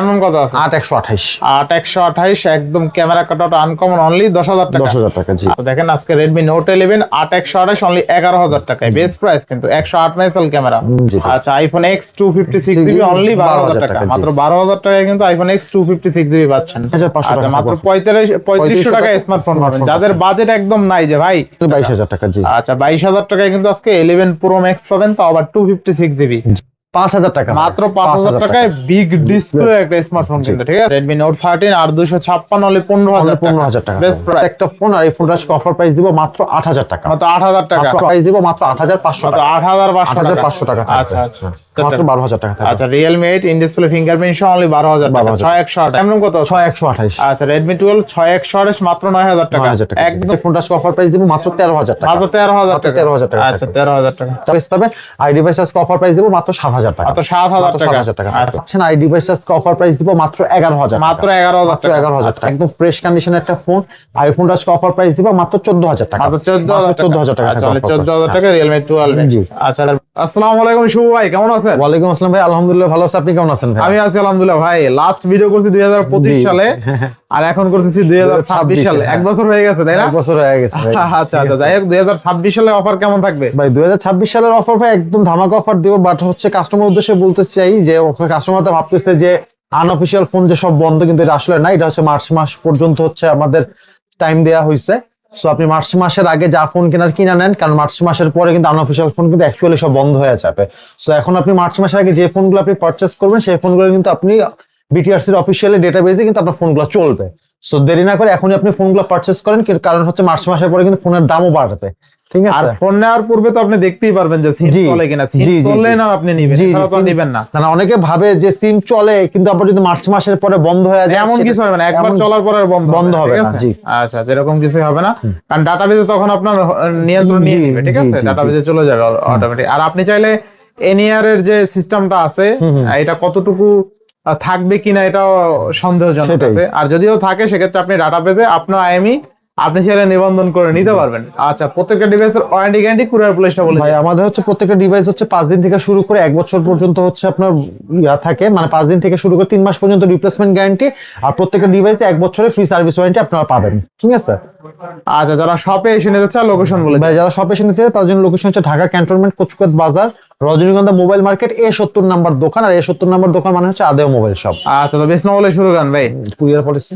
এমন কত আছে? আট একশো আঠাইশ। আট একশো আঠাইশ একদম ক্যামেরা কাট আনকমন অনলি দশ হাজার টাকা। দশ হাজার টাকা জি। আচ্ছা দেখেন আজকে রেডমি নোট ইলেভেন আট একশো আঠাশ অনলি এগারো হাজার টাকায়। বেস্ট প্রাইস কিন্তু একশো আট মেগাপিক্সেল ক্যামেরা আচ্ছা iPhone X two fifty six GB only বারো হাজার টাকা মাত্র বারো হাজার টাকায় কিন্তু iPhone X two fifty six GB পাচ্ছেন। 1500 আচ্ছা মাত্র পঁয়ত্রিশ পঁয়ত্রিশশো টাকায় টাকায় স্মার্টফোন পাবেন। যাদের বাজেট একদম নাই যে ভাই। বাইশ হাজার টাকা জি। আচ্ছা বাইশ হাজার টাকায় কিন্তু আজকে ইলেভেন প্রো ম্যাক্স পাবেন তো আবার টু ফিফটি সিক্স জিবি পাঁচ হাজার টাকা মাত্র পাঁচ হাজার টাকায় বিগ ডিসপ্লে একটা স্মার্টফোন কিন্তু ঠিক আছে? রেডমি নোট থার্টিন আর দুশো ছাপ্পান্ন হলে পনেরো হাজার পনেরো হাজার টাকা বেস্ট প্রাইস একটা ফোন আর এই ফোনটা অফার প্রাইস দিব মাত্র আট হাজার টাকা। মাত্র আট হাজার টাকা। প্রাইস দিব মাত্র আট হাজার পাঁচশো আট হাজার পাঁচশো হাজার পাঁচশো টাকা আচ্ছা আচ্ছা। মাত্র বারো হাজার টাকা আচ্ছা Realme eight in display fingerprint সহ অনলি বারো হাজার টাকা। 12,000 ছয় একশো আট এমন কত ছয় একশো আঠাইশ আচ্ছা রেডমি টুয়েলভ ছয় একশো আঠাশ মাত্র নয় হাজার টাকা। হাজার টাকা। একদম ফোনটা অফার প্রাইস দিব মাত্র তেরো হাজার টাকা। মাত্র তেরো হাজার টাকা। 13,000 টাকা আচ্ছা তেরো হাজার টাকা। প্রাইস পাবেন আই ডিভাইস আজকে অফার প্রাইস দিব মাত্র সাত হাজার টাকা। মাত্র সাত হাজার টাকা। হাজার টাকা। পাচ্ছেন আই ডিভাইস আজকে অফার প্রাইস দিব মাত্র এগারো হাজার মাত্র এগারো হাজার এগারো হাজার টাকা। একদম ফ্রেশ কন্ডিশনের একটা ফোন আইফোনটা আজকে অফার প্রাইস দিব মাত্র চোদ্দ হাজার টাকা। মাত্র চোদ্দ হাজার চোদ্দ হাজার টাকা থাকবে offer চোদ্দ হাজার টাকা রিয়েলমি টুয়েলভ আচ্ছা আসসালামু আলাইকুম শুভ ভাই কেমন আছেন? ওয়ালাইকুম আসসালাম ভাই আলহামদুলিল্লাহ ভালো আছে। আপনি কেমন আছেন ভাই? আমি আছি আলহামদুলিল্লাহ ভাই। লাস্ট ভিডিও করছি দুই হাজার পঁচিশ। সালে। আর এখন করতেছি দুই হাজার ছাব্বিশ 2026 সালে। এক বছর হয়ে গেছে তাই না? এক বছর হয়ে গেছে আচ্ছা আচ্ছা যাই হোক দুই হাজার ছাব্বিশ সালে অফার কেমন থাকবে? ভাই দুই হাজার ছাব্বিশ সালের অফার ভাই একদম ধামাকা অফার দিব বাট হচ্ছে কাস্টমার উদ্দেশ্যে বলতে চাই যে কাস্টমার তো ভাবতেছে যে আনঅফিসিয়াল ফোন যে সব বন্ধ কিন্তু এটা আসলে না, এটা হচ্ছে মার্চ মাস পর্যন্ত হচ্ছে আমাদের টাইম দেওয়া হয়েছে। সো আপনি মার্চ মাসের আগে যা ফোন কেনার কিনা নেন, কারণ মার্চ মাসের পরে কিন্তু আনঅফিসিয়াল ফোন কিন্তু অ্যাকচুয়ালি সব বন্ধ হয়ে যাবে। সো এখন আপনি মার্চ মাসের আগে যে ফোনগুলো আপনি পারচেস করবেন, সেই ফোনগুলো কিন্তু আপনি বিটিআরসির অফিসিয়ালি ডেটাবেজে কিন্তু আপনার ফোনগুলো চলবে। সো দেরি না করে এখনই আপনি ফোনগুলো পারচেস করেন কারণ হচ্ছে মার্চ মাসের পরে কিন্তু ফোনের দামও বাড়বে। ঠিক আর ফোন নেওয়ার পূর্বে তো আপনি দেখতেই পারবেন যে সিম চলে কিনা। সিম চললে না আপনি নিবেন। জি, তো নিবেন না। না অনেকে ভাবে যে সিম চলে কিন্তু আবার যদি মার্চ মাসের পরে বন্ধ হয়ে যায় এমন কিছু হবে না। একবার চলার পরে বন্ধ বন্ধ হবে ঠিক না, আছে? জি। আচ্ছা এরকম কিছু হবে না। কারণ ডাটাবেজে তখন আপনার নিয়ন্ত্রণ নিয়ে নিবে ঠিক আছে। ডাটাবেজে চলে যাবে অটোমেটিক আর আপনি চাইলে এনইআর এর যে সিস্টেমটা আছে এটা কতটুকু থাকবে কিনা এটাও সন্দেহজনক আছে। আর যদিও থাকে সেক্ষেত্রে আপনি ডাটাবেজে আপনার আইএমই আপনি চাইলে নিবন্ধন করে নিতে পারবেন। আচ্ছা প্রত্যেকটা ডিভাইসের ওয়ারেন্টি গ্যারান্টি কুরিয়ার পুলিশটা বলে ভাই আমাদের হচ্ছে প্রত্যেকটা ডিভাইস হচ্ছে পাঁচ দিন থেকে শুরু করে এক বছর পর্যন্ত হচ্ছে আপনার ইয়া থাকে। মানে পাঁচ দিন থেকে শুরু করে তিন মাস পর্যন্ত রিপ্লেসমেন্ট গ্যারান্টি আর প্রত্যেকটা ডিভাইসে এক বছরের ফ্রি সার্ভিস ওয়ারেন্টি আপনারা পাবেন। ঠিক আছে? আচ্ছা যারা শপে এসে নিতে চায় লোকেশন বলে ভাই যারা শপ এসে নিতে চায়, তার জন্য লোকেশন হচ্ছে ঢাকা ক্যান্টনমেন্ট কচুকাত বাজার রজনীগন্ধা মোবাইল মার্কেট এ সত্তর নাম্বার দোকান। আর এ সত্তর নাম্বার দোকান মানে হচ্ছে আদেও মোবাইল শপ আচ্ছা তো বেশ না বলে শুরু করেন ভাই। কুরিয়ার পলিসি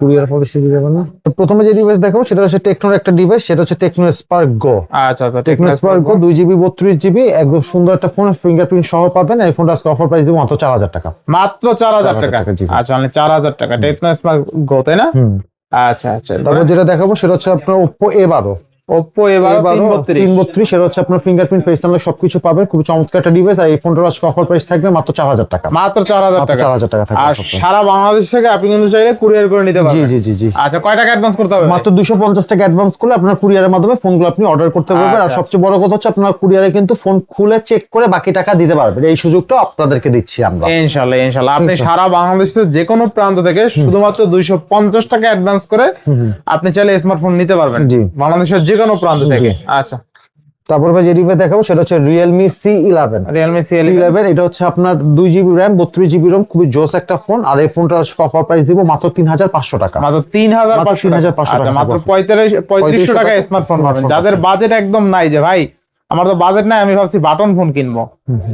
কুরিয়ার পলিসি দিয়ে দেবেন না। প্রথমে যে ডিভাইস দেখাবো সেটা হচ্ছে টেকনোর একটা ডিভাইস সেটা হচ্ছে টেকনো স্পার্ক গো আচ্ছা আচ্ছা টেকনো স্পার্ক গো দুই জিবি বত্রিশ জিবি একদম সুন্দর একটা ফোন ফিঙ্গারপ্রিন্ট সহ পাবেন। এই ফোনটা আজকে অফার প্রাইস দিব মাত্র চার হাজার টাকা। মাত্র চার হাজার টাকা। আচ্ছা মানে চার হাজার টাকা। টেকনো স্পার্ক গো তাই না? হুম। আচ্ছা আচ্ছা। তারপর যেটা দেখাবো সেটা হচ্ছে আপনার ওপো এ বারো। বত্রিশ বত্রিশ সেটা হচ্ছে আপনার ফিঙ্গারপ্রিন্ট ফেস সবকিছু পাবেন। খুব চমৎকার একটা ডিভাইস আর এই ফোনটার আজকে অফার প্রাইস থাকবে মাত্র চার হাজার টাকা। মাত্র চার হাজার মাত্র টাকা। চার হাজার টাকা থাকবে আর সারা বাংলাদেশ থেকে আপনি কিন্তু চাইলে কুরিয়ার করে নিতে পারবেন। জি জি জি। আচ্ছা কয় টাকা অ্যাডভান্স করতে হবে? মাত্র দুশো পঞ্চাশ টাকা অ্যাডভান্স করলে আপনার কুরিয়ারের মাধ্যমে ফোনগুলো আপনি অর্ডার করতে পারবেন। আর আচ্ছা, সবচেয়ে বড় কথা হচ্ছে আপনার কুরিয়ারে কিন্তু ফোন খুলে চেক করে বাকি টাকা দিতে পারবেন। এই সুযোগটা আপনাদেরকে দিচ্ছি আমরা। ইনশাল্লাহ ইনশাল্লাহ আপনি সারা বাংলাদেশের যে কোনো প্রান্ত থেকে শুধুমাত্র দুইশো পঞ্চাশ টাকা অ্যাডভান্স করে আপনি চাইলে স্মার্টফোন নিতে পারবেন। জি। বাংলাদেশের যে কোনো প্রান্ত থেকে। আচ্ছা। তারপর ভাই যে ডিভাইস দেখাবো সেটা হচ্ছে Realme C eleven Realme C eleven এটা হচ্ছে আপনার দুই জিবি র্যাম বত্রিশ জিবি রোম খুবই জোস একটা ফোন আর এই অফার প্রাইস দিব মাত্র তিন হাজার পাঁচশো টাকা। মাত্র তিন হাজার মাত্র পাঁচশো 3,500 আচ্ছা টাকা। মাত্র। পঁয়ত্রিশ পঁয়ত্রিশশো 3500 টাকায় টাকা স্মার্টফোন পাবেন। যাদের বাজেট একদম নাই যে ভাই আমার তো বাজেট নাই আমি ভাবছি বাটন ফোন কিনবো।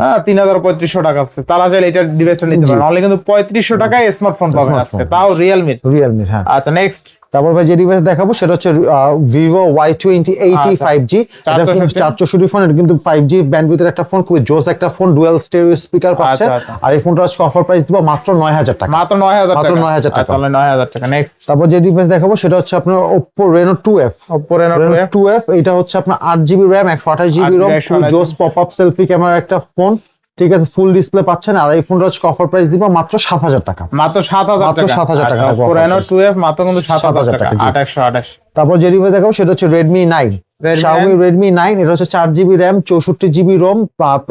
হ্যাঁ তিন হাজার পঁয়ত্রিশশো টাকা আছে। তারা চাইলে এটা ডিভাইসটা নিতে। পারেন অনলি কিন্তু পঁয়ত্রিশশো টাকায় স্মার্টফোন পাবেন আজকে। তাও রিয়েলমির রিয়েলমি হ্যাঁ। আচ্ছা নেক্সট তারপর ভাই যে ডিভাইস দেখাবো সেটা হচ্ছে ভিভো ওয়াই টোয়েন্টি এইটি আচ্ছা। ফাইভ জি 464 চার ফোন এটা কিন্তু ফাইভ জি ব্যান্ডউইথের একটা ফোন খুবই জোস একটা ফোন ডুয়েল স্টেরিও স্পিকার পাচ্ছে। আচ্ছা, আচ্ছা। আর এই ফোনটা আজকে অফার প্রাইস দিব মাত্র নয় হাজার টাকা। মাত্র নয় হাজার মাত্র টাকা। 9,000 টাকা। আচ্ছা নয় হাজার টাকা। নেক্সট তারপর যে ডিভাইস দেখাবো সেটা হচ্ছে আপনার Oppo Reno two F Oppo Reno two F এটা হচ্ছে আপনার আট জিবি র্যাম একশো আঠাশ জিবি 8 রোম জোস পপ আপ সেলফি ক্যামেরা একটা ফোন ঠিক আছে ফুল ডিসপ্লে পাচ্ছেন আর এই ফোনটা হচ্ছে অফার প্রাইস দিব মাত্র সাত হাজার টাকা। মাত্র সাত হাজার মাত্র সাত হাজার টাকা আচ্ছা, থাকবে Oppo offer Reno price। Two F মাত্র কিন্তু সাত হাজার টাকা আঠাশশো আঠাশ। তারপর যে রিভিউ দেখাবো সেটা হচ্ছে রেডমি নাইন Xiaomi Redmi 9 এটা হচ্ছে চার জিবি র্যাম চৌষট্টি জিবি রোম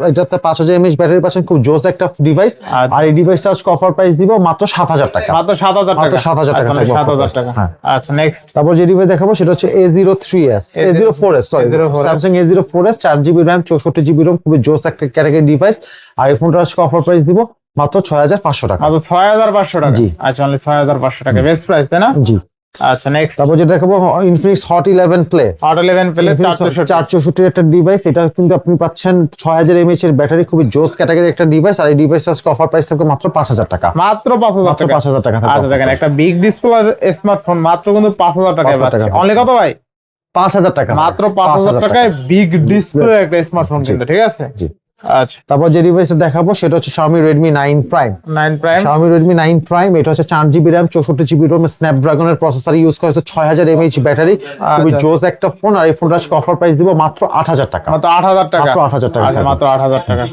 এটাতে পাঁচ হাজার এমএচ ব্যাটারি পাচ্ছেন খুব জোস একটা ডিভাইস আচ্ছা। আর এই ডিভাইসটা আজকে অফার প্রাইস দিব মাত্র সাত হাজার টাকা। মাত্র সাত হাজার মাত্র টাকা। 7,000 টাকা আচ্ছা, থাকবে সাত offer হাজার price। টাকা। হ্যাঁ। আচ্ছা নেক্সট তারপর যে ডিভাইস দেখাবো সেটা হচ্ছে A zero three S A zero four S sorry A04s Samsung A zero four S চার জিবি জিবি খুবই জোস একটা ক্যাটাগরি ডিভাইস আর এই ফোনটা আজকে অফার প্রাইস দিব মাত্র ছয় হাজার পাঁচশো টাকা। মাত্র ছয় হাজার পাঁচশো টাকা। জি। আচ্ছা অনলি টাকা। বেস্ট প্রাইস তাই না? জি। আচ্ছা নেক্সট তারপর যেটা দেখাবো Infinix Hot eleven Play Hot eleven পেলে চারশো চার একটা ডিভাইস এটা কিন্তু আপনি পাচ্ছেন ছয় হাজার এমএইচ এর ব্যাটারি খুবই জোস ক্যাটাগরি একটা ডিভাইস আর এই ডিভাইস আজকে অফার প্রাইস থাকবে মাত্র পাঁচ হাজার টাকা। মাত্র পাঁচ হাজার মাত্র টাকা। পাঁচ হাজার টাকা আচ্ছা দেখেন একটা বিগ ডিসপ্লে স্মার্টফোন মাত্র কিন্তু পাঁচ হাজার টাকায় 5,000 পাচ্ছি। অনলি কত ভাই? পাঁচ হাজার টাকা। মাত্র পাঁচ হাজার টাকায় বিগ ডিসপ্লে একটা স্মার্টফোন। কিন্তু ঠিক আছে? জি। আচ্ছা। তারপর যে দেখাবো সেটা হচ্ছে Xiaomi Redmi 9 Prime nine prime Xiaomi Redmi 9 Prime এটা হচ্ছে চার জিবি র্যাম চৌষট্টি জিবি রোম স্ন্যাপড্রাগনের প্রসেসর ইউজ করা হচ্ছে ছয় হাজার এমএইচ ব্যাটারি খুবই আচ্ছা। জোস একটা ফোন আর এই ফোনটা অফার প্রাইস দিব মাত্র আট হাজার টাকা। মাত্র আট হাজার টাকা? মাত্র 8,000 টাকা। আচ্ছা মাত্র আট হাজার টাকা।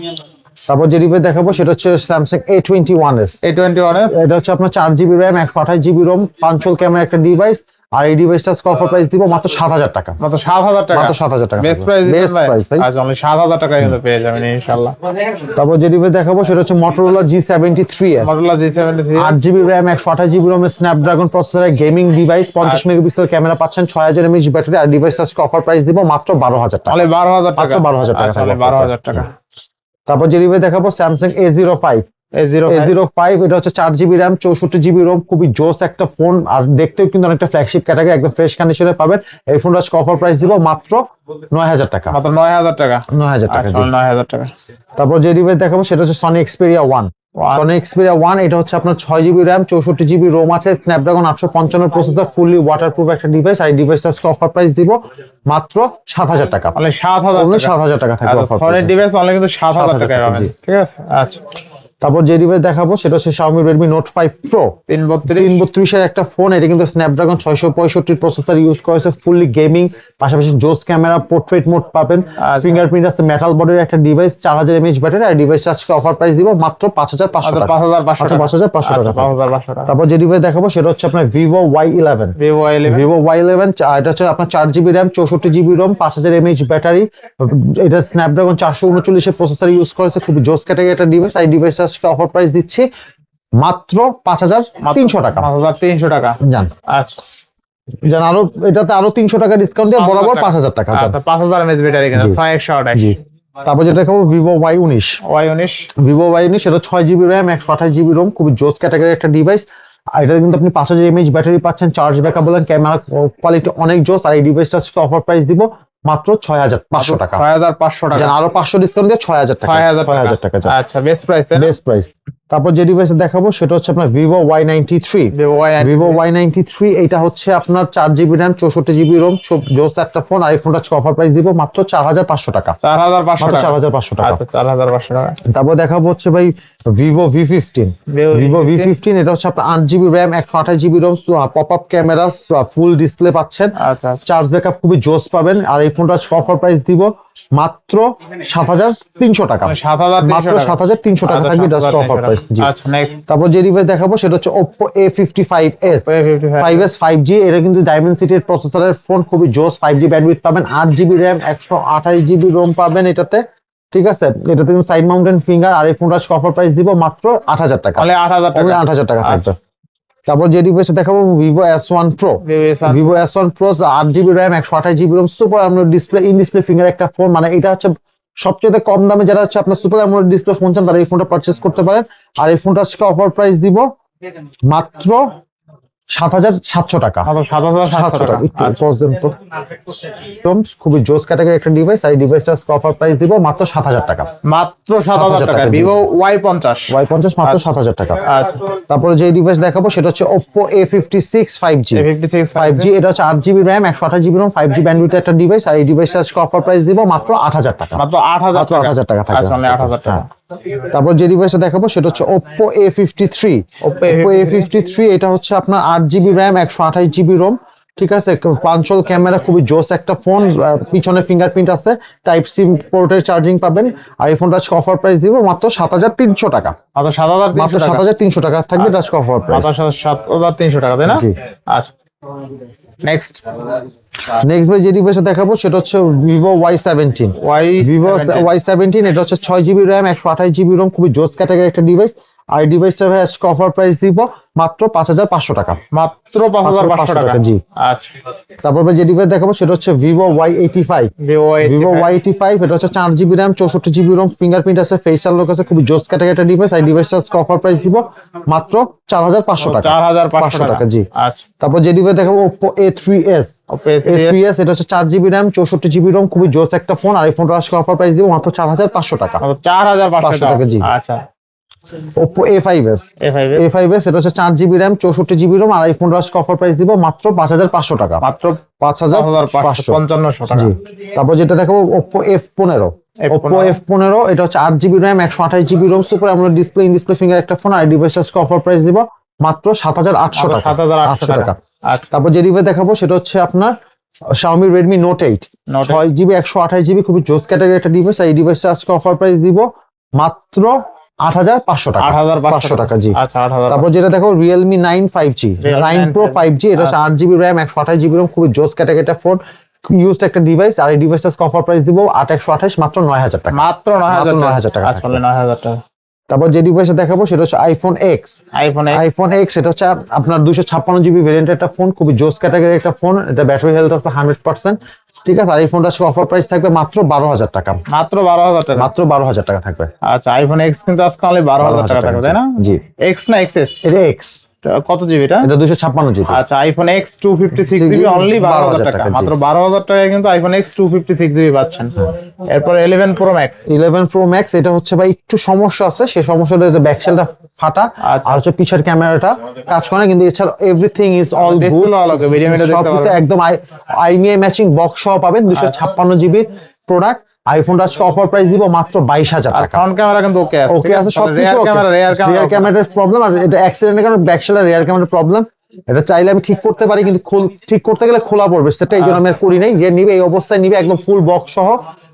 তারপর যে ডিভাইস দেখাবো সেটা হচ্ছে Samsung A twenty one S A twenty one S এটা হচ্ছে আপনার চার জিবি র্যাম একশো আঠাশ জিবি রোম পাঁচশোল ক্যামেরা একটা ডিভাইস আর এই ডিভাইসটা স্কফার প্রাইস দিব মাত্র 7000 টাকা। মাত্র 7000 টাকা। মাত্র 7000 টাকা। বেস্ট প্রাইস বেস্ট প্রাইস ভাই। আজ 7000 টাকায় কিন্তু পেয়ে যাবেন ইনশাআল্লাহ। তারপর যে ডিভাইস দেখাবো সেটা হচ্ছে Motorola G73s Motorola G73 8GB RAM 128GB ROM Snapdragon প্রসেসরের গেমিং ডিভাইস 50 মেগাপিক্সেল ক্যামেরা পাচ্ছেন 6000 mAh ব্যাটারি আর ডিভাইসটা স্কফার প্রাইস দিব মাত্র 12000 টাকা। তাহলে 12000 টাকা। মাত্র 12000 টাকা। আচ্ছা, তাহলে 12000 টাকা। তারপর যে ডিভাইস দেখাবো Samsung A05 এটা হচ্ছে চার জিবি র্যাম চৌষট্টি জিবি রোম খুবই জোস একটা ফোন আর দেখতেও কিন্তু অনেকটা ফ্ল্যাগশিপ ক্যাটাগরি একদম ফ্রেশ কন্ডিশনে পাবেন। এই ফোনটা আজকে অফার প্রাইস দিব মাত্র নয় হাজার টাকা। মাত্র নয় হাজার টাকা? নয় হাজার টাকা আচ্ছা নয় হাজার টাকা। তারপর যে ডিভাইস দেখাবো সেটা হচ্ছে Sony Xperia one Sony Xperia one এটা হচ্ছে আপনার ছয় জিবি র্যাম চৌষট্টি জিবি রোম আছে স্ন্যাপড্রাগন আটশো পঞ্চান্ন প্রসেসর ফুললি ওয়াটারপ্রুফ একটা ডিভাইস আর এই ডিভাইসটা আজকে অফার প্রাইস দিব মাত্র সাত হাজার টাকা। অনলি সাত হাজার সাত হাজার টাকা থাকবে price। ডিভাইস অনলি কিন্তু সাত হাজার টাকা, ঠিক আছে? আচ্ছা। তারপর যে ডিভাইস দেখাবো সেটা হচ্ছে Xiaomi Redmi Note 5 Pro তিন বত্রিশ তিন বত্রিশের একটা ফোন এটা কিন্তু ছয়শো পঁয়ষট্টি প্রসেসর ইউজ করেছে ফুললি গেমিং পাশাপাশি জোস ক্যামেরা পোর্ট্রেট মোড পাবেন। আচ্ছা। ফিঙ্গারপ্রিন্ট আছে মেটাল বডির একটা ডিভাইস চার হাজার এমএইচ ব্যাটারি আর ডিভাইস আজকে অফার প্রাইস দিব মাত্র পাঁচ হাজার পাঁচশো আচ্ছা টাকা। পাঁচ হাজার পাঁচশো মাত্র টাকা। পাঁচ হাজার পাঁচশো আচ্ছা টাকা। তারপর যে ডিভাইস দেখাবো সেটা হচ্ছে আপনার Vivo Y eleven Vivo eleven Vivo Y eleven এটা হচ্ছে আপনার চার জিবি র্যাম চৌষট্টি জিবি রোম পাঁচ হাজার এমএইচ ব্যাটারি এটা স্ন্যাপড্রাগন চারশো উনচল্লিশের প্রসেসর ইউজ করেছে খুব জোস ক্যাটাগরি একটা ডিভাইস এই ডিভাইস আজকে অফার প্রাইস দিচ্ছি মাত্র পাঁচ হাজার তিনশো টাকা। পাঁচ হাজার তিনশো টাকা। জান। আচ্ছা। জান আরও এটাতে আরও তিনশো টাকা ডিসকাউন্ট দিয়ে বরাবর পাঁচ হাজার টাকা আচ্ছা পাঁচ হাজার এমএস ব্যাটারি। ছয় একশো আঠাশ। জি। তারপর যেটা দেখাবো ভিভো ওয়াই উনিশ। ওয়াই উনিশ। ভিভো ওয়াই উনিশ সেটা ছয় জিবি র্যাম একশো আঠাশ জিবি রোম খুবই জোস ক্যাটাগরি একটা ডিভাইস আর এটা কিন্তু আপনি পাঁচ হাজার এমএইচ ব্যাটারি পাচ্ছেন চার্জ ব্যাকআপ বলেন ক্যামেরা কোয়ালিটি অনেক জোস। আর এই ডিভাইসটা অফার প্রাইস দিব মাত্র ছয় হাজার পাঁচশো টাকা। ছয় হাজার পাঁচশো টাকা। আরও পাঁচশো ডিসকাউন্ট দিয়ে ছয় হাজার ছয় হাজার ছয় হাজার টাকা আচ্ছা বেস্ট প্রাইস বেস্ট প্রাইস তারপর যে ডিভাইস দেখাবো সেটা হচ্ছে আপনার Vivo Y ninety three Vivo Y ninety three এটা হচ্ছে আপনার চার জিবি র্যাম চৌষট্টি জিবি রোম জোস একটা ফোন আর এই ফোনটা অফার প্রাইস দিব মাত্র চার হাজার পাঁচশো টাকা। চার হাজার পাঁচশো চার হাজার পাঁচশো টাকা। আচ্ছা চার হাজার পাঁচশো টাকা। তারপর দেখাবো হচ্ছে ভাই Vivo V fifteen Vivo V fifteen এটা হচ্ছে আপনার আট জিবি র্যাম একশো আঠাশ GB ROM pop up camera full display পাচ্ছেন। আচ্ছা আচ্ছা। চার্জ ব্যাকআপ খুবই জোস পাবেন। আর এই ফোনটা অফার প্রাইস দিব মাত্র সাত হাজার তিনশো টাকা। মানে মাত্র সাত হাজার তিনশো টাকা আচ্ছা, থাকবে 7,300 অফার প্রাইস জি। তারপর যে ডিভাইস দেখাবো সেটা হচ্ছে Oppo A fifty five S five S five G এটা কিন্তু ডায়মন্ড সিটির প্রসেসরের ফোন খুবই জোস ফাইভ জি ব্যান্ডউইথ পাবেন আট জিবি র্যাম একশো আঠাশ জিবি রোম পাবেন এটাতে। ঠিক আছে? এটাতে কিন্তু সাইড মাউন্টেন ফিঙ্গার আর এই ফোনটা অফার প্রাইস দিব মাত্র আট হাজার টাকা। আট হাজার টাকা। আট হাজার টাকা আচ্ছা। থাকবে। তারপর যে পেয়েছে দেখাবো Vivo S one Pro Vivo S one Pro আট জিবি র্যাম একশো আঠাশ জিবি রোম সুপার আমরা ডিসপ্লে ইন ডিসপ্লে ফিঙ্গার একটা ফোন মানে এটা হচ্ছে সবচেয়ে কম দামে যারা হচ্ছে আপনার সুপার আমরা ডিসপ্লে ফোন চান তারা এই ফোনটা পারচেস করতে পারেন। আর এই ফোনটা আজকে অফার প্রাইস দিব মাত্র সাত হাজার সাতশো টাকা। সাত হাজার সাতশো সাতশো টাকা। টাকা। একটু pause দেন তো। একদম খুবই জোস ক্যাটাগরি একটা ডিভাইস এই ডিভাইসটা অফার প্রাইস দিব মাত্র সাত হাজার টাকা। মাত্র সাত হাজার টাকা। টাকা, ভিভো ওয়াই পঞ্চাশ। ওয়াই পঞ্চাশ মাত্র। সাত হাজার টাকা। আচ্ছা। তারপরে যে ডিভাইস দেখাবো সেটা হচ্ছে Oppo A fifty six five G fifty six five G এটা হচ্ছে আট জিবি র্যাম একশো আঠাশ GB ROM five G bandwidth একটা ডিভাইস আর এই ডিভাইসটা আজকে অফার প্রাইস দিব মাত্র আট হাজার টাকা। মাত্র আট হাজার আট হাজার টাকা থাকবে। আচ্ছা আট হাজার টাকা। হ্যাঁ। তারপর যে ডিভাইসটা দেখাবো সেটা হচ্ছে Oppo Oppo A fifty three এটা হচ্ছে আপনার আট জিবি র্যাম একশো আঠাশ জিবি রোম ঠিক আছে? পাঞ্চল ক্যামেরা খুবই জোস একটা ফোন পিছনে ফিঙ্গারপ্রিন্ট আছে। টাইপ সি পোর্টের চার্জিং পাবেন। আর এই ফোনটা আজকে অফার প্রাইস দিব মাত্র সাত হাজার তিনশো টাকা। মাত্র সাত হাজার তিনশো টাকা। থাকবে আজকে অফার প্রাইস মাত্র সাত সাত হাজার তিনশো টাকা তাই না? আচ্ছা। নেক্সট নেক্সট ভাই যেটি ডিভাইসটা দেখাবো সেটা হচ্ছে Vivo Y seventeen Y Vivo Y seventeen এটা হচ্ছে ছয় জিবি র্যাম একশো আঠাশ জিবি রোম খুবই জোস ক্যাটাগরি একটা ডিভাইস আর ডিভাইসটা ভাই আজকে অফার প্রাইস দিব মাত্র পাঁচ হাজার পাঁচশো টাকা। মাত্র পাঁচ হাজার পাঁচশো টাকা। জি। আচ্ছা। তারপর ভাই যে ডিভাইস দেখাবো সেটা হচ্ছে Vivo Y eighty five Vivo Y eighty five এটা হচ্ছে চার জিবি র্যাম চৌষট্টি জিবি রোম ফিঙ্গারপ্রিন্ট আছে ফেসিয়াল লোক আছে খুবই জোস ক্যাটাগরি একটা ডিভাইস এই ডিভাইসটা আজকে অফার প্রাইস দিব মাত্র চার হাজার পাঁচশো টাকা। চার হাজার পাঁচশো টাকা, জি। আচ্ছা। তারপর যে ডিভাইস দেখাবো Oppo A three S Oppo A A3s three S এটা হচ্ছে চার জিবি র্যাম চৌষট্টি জিবি রোম খুবই জোস একটা ফোন আর এই ফোনটা আজকে অফার প্রাইস দিব মাত্র চার হাজার পাঁচশো টাকা। চার হাজার পাঁচশো 500 টাকা, টাকা জি। আচ্ছা। এ ফাইভ এস এটা হচ্ছে চার জিবি র্যাম চৌষট্টি জিবি রোম আর এই ফোনটা অফার প্রাইস দিব মাত্র পাঁচ হাজার পাঁচশো টাকা। মাত্র পাঁচ হাজার পাঁচ হাজার পাঁচশো পাঁচশো পঞ্চান্নশো টাকা তারপর যেটা দেখাবো পনেরো। F15 ওপো এফ পনেরো এটা হচ্ছে আট জিবি র্যাম একশো আঠাশ জিবি রোম সুপার আমরা ডিসপ্লে ইন ডিসপ্লে ফিঙ্গার একটা ফোন আর ডিভাইস আজকে অফার প্রাইস দিব মাত্র সাত হাজার আটশো টাকা। সাত হাজার আটশো টাকা। আচ্ছা। তারপর যে ডিভাইস দেখাবো সেটা হচ্ছে আপনার Xiaomi Redmi Note 8 Note ছয় জিবি একশো আঠাশ জিবি খুবই জোস ক্যাটাগরি একটা ডিভাইস এই ডিভাইসটা আজকে অফার প্রাইস দিব মাত্র আট হাজার পাঁচশো টাকা। আট হাজার পাঁচশো টাকা জি। আচ্ছা আট হাজার তারপর যেটা দেখো Realme nine five G nine pro five G এটা আচ্ছা। আট জিবি র্যাম একশো আঠাশ জিবি র্যাম খুবই জোস ক্যাটাগরি একটা ফোন ইউজড একটা ডিভাইস আর এই ডিভাইসটা অফার প্রাইস দিব আট একশো আঠাশ মাত্র নয় হাজার টাকা। মাত্র নয় হাজার নয় হাজার টাকা আচ্ছা নয় হাজার টাকা। তারপর যে ডিভাইসটা দেখাবো সেটা হচ্ছে iPhone X iPhone iPhone X এটা হচ্ছে আপনার দুশো ছাপ্পান্ন জিবি ভেরিয়েন্টের একটা ফোন খুবই জোস ক্যাটাগরি একটা ফোন এটা ব্যাটারি হেলথ আছে হান্ড্রেড পার্সেন্ট ঠিক আছে আর এই ফোনটা অফার প্রাইস থাকবে মাত্র বারো হাজার টাকা। মাত্র বারো হাজার টাকা? মাত্র বারো হাজার টাকা থাকবে। আচ্ছা আইফোন এক্স কিন্তু আজকে অনলি বারো হাজার টাকা থাকবে তাই না? জি। এক্স না এক্সএস এটা এক্স কত জিবি এটা? এটা দুশো ছাপ্পান্ন জিবি আচ্ছা iPhone X two fifty six GB only বারো হাজার টাকা টাকা, মাত্র বারো হাজার টাকায় কিন্তু iPhone X two fifty six GB পাচ্ছেন। এরপর eleven pro max eleven pro max এটা হচ্ছে ভাই একটু সমস্যা আছে সেই সমস্যাটা ব্যাকসেলটা ফাটা আচ্ছা। আর হচ্ছে পিছের ক্যামেরাটা কাজ করে না কিন্তু এছাড়া everything is all good display আলোকে ভিডিও মিডিও দেখতে পারবেন। একদম আইমিআই ম্যাচিং বক্স সহ পাবেন দুশো ছাপ্পান্ন জিবির প্রোডাক্ট আইফোনটা আজকে অফার প্রাইস দিব মাত্র বাইশ হাজার আর টাকা। ফ্রন্ট ক্যামেরা কিন্তু ওকে আছে ওকে আছে সব রেয়ার ক্যামেরা রিয়ার ক্যামেরা ক্যামেরার প্রবলেম আর এটা অ্যাক্সিডেন্টের কারণে ব্যাকসেলের রিয়ার ক্যামেরার প্রবলেম এটা চাইলে আমি ঠিক করতে পারি কিন্তু খোল- ঠিক করতে গেলে খোলা পড়বে। সেটা এই জন্য আমি আর করি নাই। যে নিবে এই অবস্থায় নিবে একদম ফুল বক্স সহ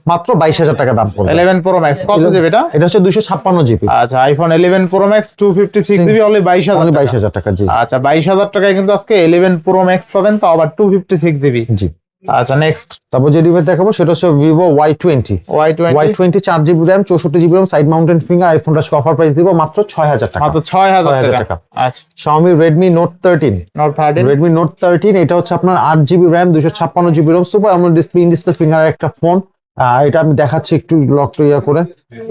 মাত্র বাইশ হাজার টাকা দাম পড়বে। ইলেভেন প্রো ম্যাক্স কত জিবি এটা? এটা হচ্ছে দুশো ছাপ্পান্ন জিবি আচ্ছা iPhone eleven pro max two fifty six GB only বাইশ হাজার বাইশ টাকা। হাজার টাকা জি। আচ্ছা বাইশ হাজার টাকায় কিন্তু আজকে ইলেভেন প্রো ম্যাক্স পাবেন তো আবার টু ফিফটি সিক্স জিবি জি। আচ্ছা নেক্সট তারপর যে ডিভাইস দেখাবো সেটা হচ্ছে Vivo Y twenty Y twenty Y twenty চার জিবি র্যাম চৌষট্টি GB RAM side mounted finger আইফোনটা offer price দিব মাত্র ছয় হাজার টাকা। মাত্র ছয় হাজার 6,000 টাকা। আচ্ছা। Xiaomi Redmi note thirteen note thirteen Redmi note thirteen এটা হচ্ছে আপনার আট জিবি র্যাম দুশো ছাপ্পান্ন জিবি রোম সুপার আমার ডিসপ্লে ইন ডিসপ্লে ফিঙ্গার একটা ফোন এটা আমি দেখাচ্ছি একটু লক ইয়া করে।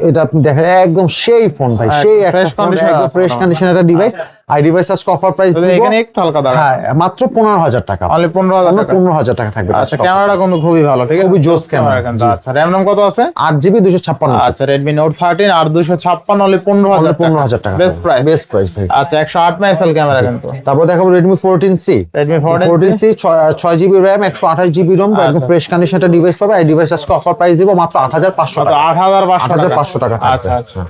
এটা আপনি দেখেন একদম সেই ফোন ভাই সেই condition আছে ফ্রেশ কন্ডিশন একটা ডিভাইস আর ডিভাইস আজকে অফার প্রাইস যদি এখানে একটু হালকা দাঁড়া হ্যাঁ মাত্র পনেরো হাজার টাকা। অনলি পনেরো হাজার টাকা। পনেরো হাজার টাকা থাকবে আচ্ছা ক্যামেরাটা কিন্তু খুবই ভালো ঠিক আছে? খুবই জোস ক্যামেরা, আচ্ছা র্যাম নাম কত আছে? আট জিবি দুশো ছাপ্পান্ন আচ্ছা রেডমি নোট থার্টিন আর দুশো ছাপ্পান্ন অনলি পনেরো হাজার পনেরো হাজার টাকা বেস্ট প্রাইস বেস্ট প্রাইস ভাই। আচ্ছা একশো আট মেগাপিক্সেল ক্যামেরা কিন্তু। তারপর দেখাবো Redmi fourteen C Redmi fourteen fourteen C ছয় জিবি র্যাম একশো আঠাশ জিবি রোম একদম আচ্ছা। ফ্রেশ কন্ডিশন একটা ডিভাইস পাবে। এই ডিভাইস আজকে অফার প্রাইস দিব মাত্র আট হাজার পাঁচশো টাকা। আট হাজার আট পাঁচশো হাজার টাকা পাঁচশো টাকা। আচ্ছা আচ্ছা।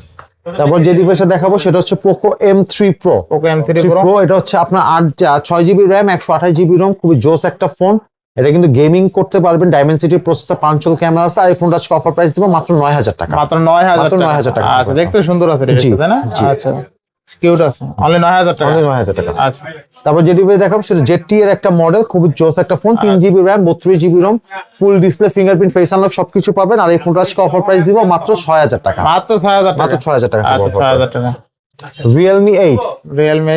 তারপর যে ডিভাইসটা দেখাবো সেটা হচ্ছে Poco M three pro Poco M three pro এটা হচ্ছে আপনার আট ছয় জিবি র্যাম একশো আঠাশ জিবি রোম খুবই জোস একটা ফোন এটা কিন্তু গেমিং করতে পারবেন ডাইমেনসিটি প্রসেসর পাঞ্চল ক্যামেরা আছে আর এই ফোনটা আজকে অফার প্রাইস দিব মাত্র নয় হাজার টাকা। মাত্র নয় হাজার নয় হাজার টাকা। আচ্ছা দেখতে সুন্দর আছে তাই না? আচ্ছা। কিউট আছে। অনলি টাকা। টাকা। আচ্ছা। তারপর যে ডিভাইস দেখাবো সেটা জেটি এর একটা মডেল খুবই জোস একটা ফোন তিন জিবি র্যাম বত্রিশ GB ROM full display fingerprint face unlock সবকিছু পাবেন। আর এই ফোনটা আজকে অফার প্রাইস দিব মাত্র ছয় হাজার টাকা। মাত্র ছয় হাজার মাত্র টাকা ছয় হাজার টাকা আচ্ছা টাকা। Realme eight Realme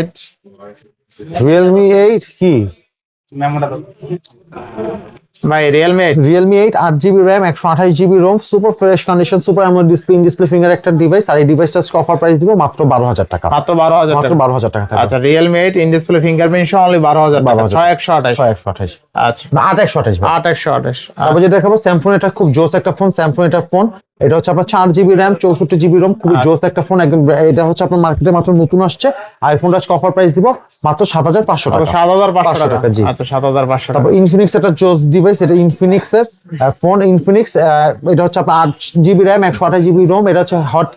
Realme eight কি? ভাই সুপার ফ্রেশ কন্ডিশন সুপার আমার ডিসপ্লে ইন ডিসপ্লে ফিঙ্গার একটা ডিভাইস আর এই ডিভাইসটা অফার প্রাইস দিব মাত্র বারো হাজার টাকা। মাত্র বারো হাজার মাত্র টাকা। বারো হাজার টাকা আচ্ছা ইন ডিসপ্লে ফিঙ্গারপ্রিন্ট সহ অনলি টাকা। 12,000 আচ্ছা। তারপর দেখাবো স্যামফোন এটা খুব জোস একটা ফোন স্যামফোন এটা ফোন এটা হচ্ছে আপনার চার জিবি র্যাম চৌষট্টি জিবি রোম খুবই আচ্ছা। জোস একটা ফোন একদম এটা হচ্ছে আপনার মার্কেটে মাত্র নতুন আসছে আইফোনটা আজকে অফার প্রাইস দিব মাত্র সাত হাজার পাঁচশো টাকা সাত হাজার পাঁচশো টাকা জি। আচ্ছা সাত হাজার পাঁচশো টাকা তারপর ইনফিনিক্স একটা জোস ডিভাইস এটা ইনফিনিক্স এর ফোন ইনফিনিক্স এটা হচ্ছে আপনার আট জিবি র্যাম একশো আঠাশ জিবি রোম এটা হচ্ছে হট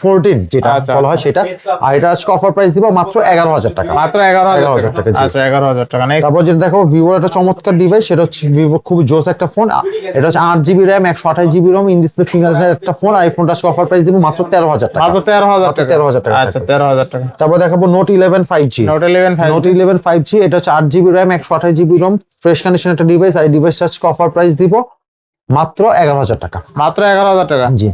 ফোরটিন যেটা আচ্ছা। বলা হয় সেটা। আর এটা আজকে অফার প্রাইস দিব মাত্র এগারো হাজার টাকা। মাত্র এগারো হাজার 11,000 টাকা। আচ্ছা এগারো হাজার টাকা। তারপর যেটা দেখো ভিভোর একটা চমৎকার ডিভাইস সেটা হচ্ছে ভিভো খুবই জোস একটা ফোন এটা হচ্ছে আট জিবি র্যাম একশো আঠাশ GB ROM in display finger একটা ফোন আইফোনটা আজকে অফার প্রাইস দিব মাত্র তেরো হাজার টাকা। মাত্র তেরো হাজার টাকা। 13,000 টাকা। আচ্ছা তেরো হাজার টাকা। তারপর দেখাবো note eleven five G note eleven five note eleven five G এটা হচ্ছে আট জিবি র্যাম একশো আঠাশ জিবি রোম ফ্রেশ কন্ডিশন একটা ডিভাইস আর এই ডিভাইসটা আজকে অফার প্রাইস দিব মাত্র এগারো হাজার টাকা। মাত্র এগারো হাজার টাকা। জি।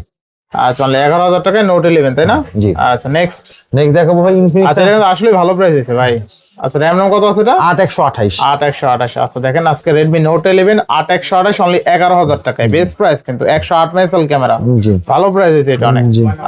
আচ্ছা মানে এগারো হাজার টাকায় নোট ইলেভেন তাই না? জি। আচ্ছা নেক্সট নেক্সট দেখাবো ভাই আচ্ছা এটা আসলে ভালো প্রাইস হয়েছে ভাই। আচ্ছা র্যাম নাম কত আছে এটা? আট একশো আঠাইশ আট একশো আঠাশ। আচ্ছা দেখেন আজকে রেডমি নোট ইলেভেন আট একশো আঠাশ অনলি এগারো হাজার টাকায়। বেস্ট প্রাইস কিন্তু একশো আট মেগাপিক্সেল ক্যামেরা। ভালো প্রাইস হয়েছে এটা অনেক।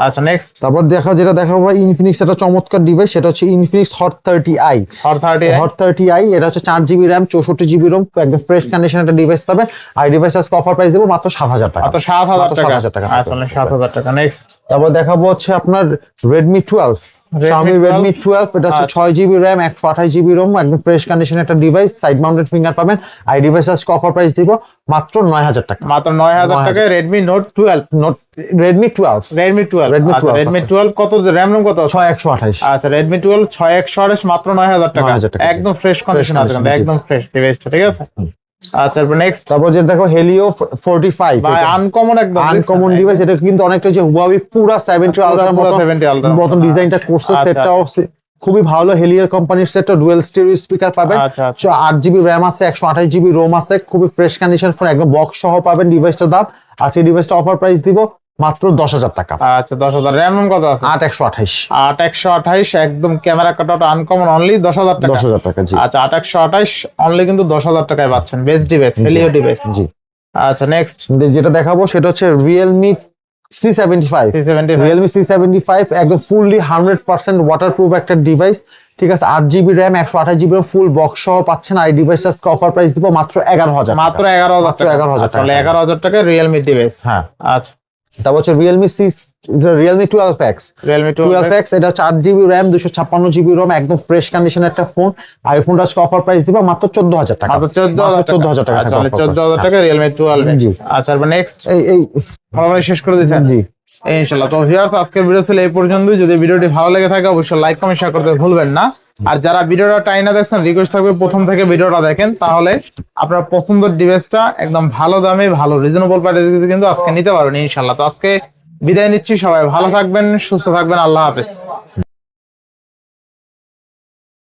আচ্ছা নেক্সট তারপর দেখা যেটা দেখাবো ভাই ইনফিনিক্স একটা চমৎকার ডিভাইস সেটা হচ্ছে Infinix hot thirty i for thirty hot thirty i এটা হচ্ছে চার জিবি র্যাম চৌষট্টি জিবি রোম একদম ফ্রেশ কন্ডিশন একটা ডিভাইস পাবেন আর ডিভাইস আজকে অফার প্রাইস দেবো মাত্র সাত হাজার টাকা। সাত হাজার টাকা। 7,000 টাকা। আচ্ছা সাত হাজার টাকা। নেক্সট তারপর দেখাবো হচ্ছে আপনার রেডমি টুয়েলভ Xiaomi Redmi 12 এটা হচ্ছে আচ্ছা। ছয় জিবি র্যাম একশো আঠাশ জিবি রোম একদম ফ্রেশ কন্ডিশন একটা ডিভাইস সাইড মাউন্টেড ফিঙ্গার পাবেন। আর এই ডিভাইস আজকে অফার প্রাইস দিব মাত্র নয় হাজার টাকা। মাত্র নয় হাজার 9,000 টাকায় Redmi note twelve note Redmi twelve Redmi twelve Redmi আচ্ছা 12 রেডমি আচ্ছা। টুয়েলভ কত র্যাম রোম কত আছে? ছয় একশো আঠাইশ আচ্ছা রেডমি টুয়েলভ ছয় একশো আঠাশ মাত্র নয় হাজার টাকা। 9,000 টাকা, একদম ফ্রেশ কন্ডিশন আছে। একদম ফ্রেশ ডিভাইসটা ঠিক আছে? আচ্ছা নেক্সট তারপর যে দেখো হেলিও ভাই আনকমন একদম আনকমন ডিভাইস এটা কিন্তু অনেকটা যে পুরা আলট্রা মতন ডিজাইনটা করছে আচ্ছা, সেটটাও সে- খুবই ভালো। হেলিয়ার কোম্পানির সেটটা ডুয়েল স্টেরিও স্পিকার পাবেন। আচ্ছা আচ্ছা। আট জিবি র্যাম আছে একশো আঠাশ জিবি রোম আছে খুবই ফ্রেশ কন্ডিশন ফোন একদম বক্স সহ পাবেন ডিভাইসটার দাম। আজকে ডিভাইসটা অফার প্রাইস দিব মাত্র দশ হাজার টাকা। আচ্ছা দশ হাজার। র্যাম কত আছে? আট একশো আঠাইশ। আট একশো আঠাইশ একদম ক্যামেরা কাট আনকমন অনলি দশ হাজার টাকা। দশ হাজার টাকা জি। আচ্ছা আট একশো আঠাইশ অনলি কিন্তু দশ হাজার টাকায় পাচ্ছেন বেস্ট ডিভাইস হেলিও ডিভাইস জি। আচ্ছা নেক্সট যেটা দেখাবো সেটা হচ্ছে Realme C seventy five Realme C seventy five একদম fully hundred percent water proof একটা ডিভাইস ঠিক আছে আট জিবি র্যাম একশো আঠাশ জিবি ফুল বক্স সহ পাচ্ছেন। আর এই ডিভাইস আজকে অফার প্রাইস দিব মাত্র এগারো হাজার মাত্র এগারো হাজার টাকা। 11,000 আচ্ছা। এগারো হাজার টাকা রিয়েলমি ডিভাইস হ্যাঁ। আচ্ছা। তারপর হচ্ছে Realme C Realme twelve X Realme twelve X এটা চার জিবি র্যাম দুশো ছাপ্পান্ন জিবি রোম একদম ফ্রেশ কন্ডিশন একটা ফোন আইফোনটা আজকে অফার প্রাইস দিব মাত্র চোদ্দ হাজার টাকা। মাত্র চোদ্দ মাত্র হাজার টাকা আচ্ছা চোদ্দ হাজার টাকা রিয়েলমি টুয়েলভ জি। আচ্ছা এবার নেক্সট এই এই। শেষ করে দিচ্ছেন জি। ইনশাল্লাহ তো ভিউয়ার্স আজকের ভিডিও ছিল এই পর্যন্তই। যদি ভিডিওটি ভালো লেগে থাকে অবশ্যই লাইক কমেন্ট শেয়ার করতে ভুলবেন না। আর যারা ভিডিওটা টাইনা দেখছেন রিকোয়েস্ট থাকবে প্রথম থেকে ভিডিওটা দেখেন, তাহলে আপনার পছন্দের ডিভাইসটা একদম ভালো দামে, ভালো রিজনেবল প্রাইসে কিন্তু আজকে নিতে পারবেন ইনশাল্লাহ তো আজকে বিদায় নিচ্ছি সবাই, ভালো থাকবেন, সুস্থ থাকবেন, আল্লাহ হাফেজ।